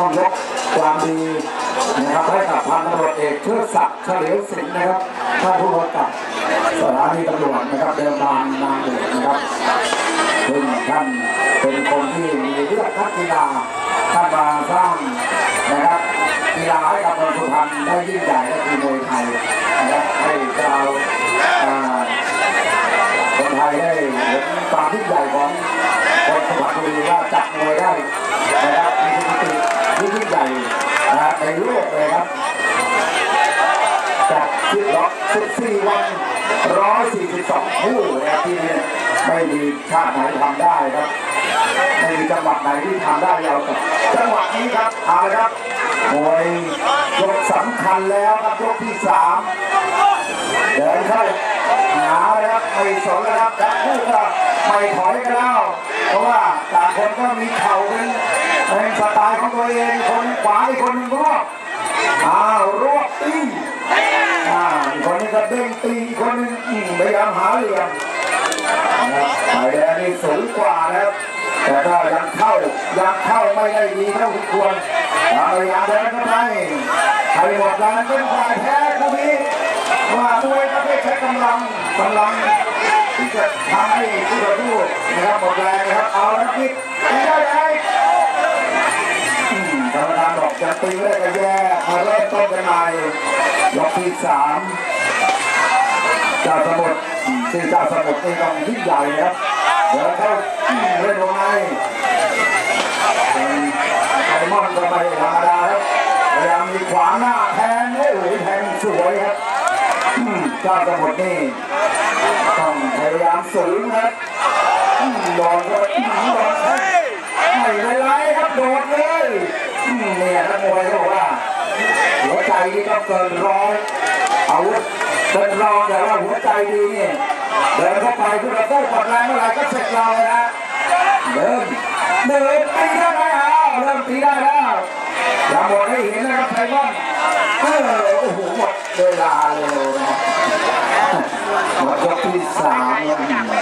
ต้องยกความดีนะครับให้กับพันตำรวจเอกเชิดศักดิ์เฉลียวสิงห์นะครับท่านผู้กำกับสถานีตำรวจนะครับเดินทางนางเดือนะครับซึ่งท่านเป็นคนที่มีเลือดนักกีฬาท่านมาสร้างนะครับกีฬาให้กับเมืองสุพรรณได้ยิ่งใหญ่ก็คือมวยไทยนะครับให้เราอ่าคนไทยได้เห็นความยิ่งใหญ่ของคนสุพรรณบุรีว่าจับมวยได้นะครับมีสถิติที่ยิ่งใหญ่นะครับในโลกเลยครับจากสิบล็อก 14 วัน 142 คู่นะครับที่นี่ไม่มีชาติไหนทำได้ครับไม่มีจังหวัดไหนที่ทำได้เรากับจังหวัดนี้ครับเอาละครับมวยยกสำคัญแล้วครับยกที่สามเดินเข้าหนาเลยครับไม่สนแล้วครับทั้งคู่ก็ไม่ถอยกันแล้วเพราะว่าต่างคนก็มีเข่าเป็นเป็นสไตล์ของตัวเองคนขวาอีกคนนึงรวบอ้าวาเหลี่ยมนะครับฝ่ายแดงนี่สูงกว่านะครับแต่ก็ยังเข้ายังเข้าไม่ได้ดีเท่าที่ควรพยายาเดินเข้าไปใครหมดแรงเป็นฝ่ายแพ้คู่นี้ว่ามวยประเภทใช้กำลังกำลังที่จะทำให้ผู้ต่อสู้นะครับหมดแรงนะครับเอาละคิดได้ไหมกรรมการบอกจะตีไม่ได้ก็แย่มาเริ่มต้นกันใหม่ยกที่สาม เจ้าสมุทรอืมชื่อเจ้าสมุทรนี่ต้องยิ่งใหญ่นะครับเดี๋ยวเขาเล่นวงในไอ้มอนก็ไม่ธรรมดาครับพยายามมีขวางหน้าแทงโอ้โหแทงสวยครับเจ้าสมุทรนี่ต้องพยายามสูงครับอืมโดนก็อืมโดนแข้ไม่เป็นไรครับโดดเลยอืมเนี่ยนักมวยเขาบอกว่าหัวใจนี่ต้องเกินร้อยอาวุธ คนเราแต่ว่าหัวใจดีเนี่ยเดินเข้าไปคุณเราต้องกดแรงเมื่อไรก็เสร็จเราเลยนะเริ่มเดินตีได้แล้วเริ่มตีได้แล้วอย่าหมดให้เห็นนะครับไทยบ้านเออโอ้โหหมดเวลาเลยนะหมดยกที่สาม